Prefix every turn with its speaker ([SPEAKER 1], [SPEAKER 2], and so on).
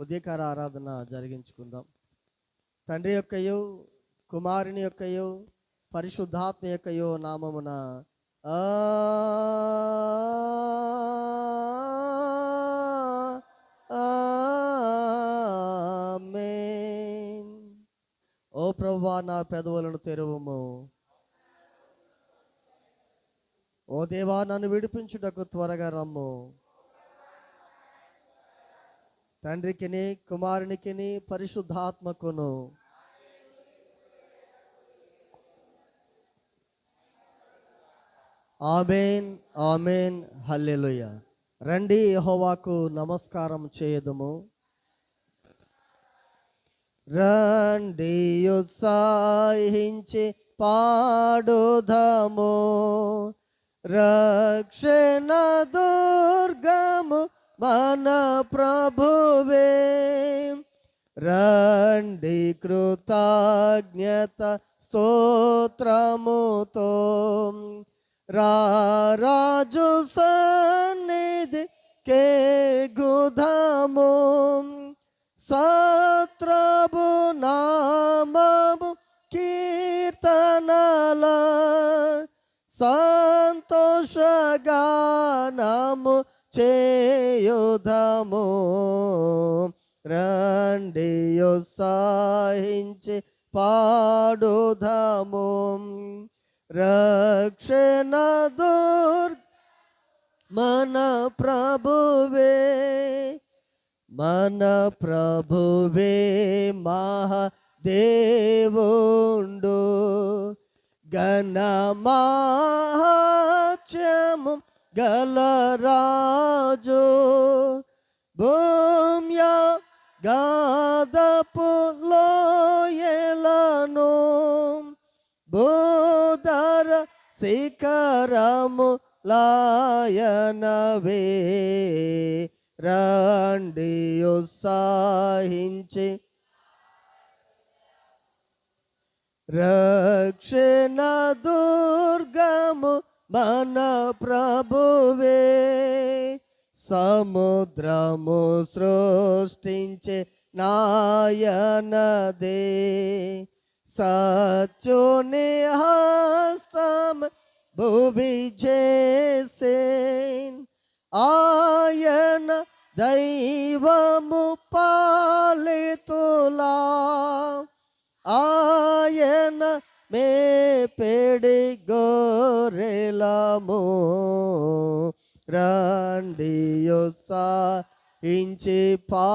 [SPEAKER 1] ఉదయకార ఆరాధన జరిగించుకుందాం. తండ్రి యొక్కయో కుమారుని యొక్కయో పరిశుద్ధాత్మ యొక్కయో నామమున ఓ ప్రభువా నా పెదవులను తెరువము. ఓ దేవా నన్ను విడిపించుటకు త్వరగా రమ్ము. తండ్రికిని కుమారునికిని పరిశుద్ధాత్మకును. ఆమెన్ ఆమెన్ హల్లెలుయ. రండి యహోవాకు నమస్కారం చేయదుము. రండి ఉత్సాహించి పాడుదము. రక్షణ దుర్గము మన ప్రభువే. రండి కృతజ్ఞత స్తోత్రముతో. రాజు సన్నిధి కే గుధము. సత్రభు నామము కీర్తనల. సంతోషగానము చేయుధము రండి సాహించి పాడుధము రక్షణ దుర్ మన ప్రభువే. మన ప్రభువే మహాదేవుండు. గణమాచము గలరాజు భూమ్య గాదపు లోయలను బోధర శిఖరము లాయనవే రండి ఉత్సాహించి రక్షణ దుర్గము మన ప్రభువే సముద్రము సృష్టించే నాయనదే సత్యుని హస్తం భువి చేసేన్. ఆయన దైవము పాలితులా. ఆయన మే పెడి గోరెలము సా ఇంచి పా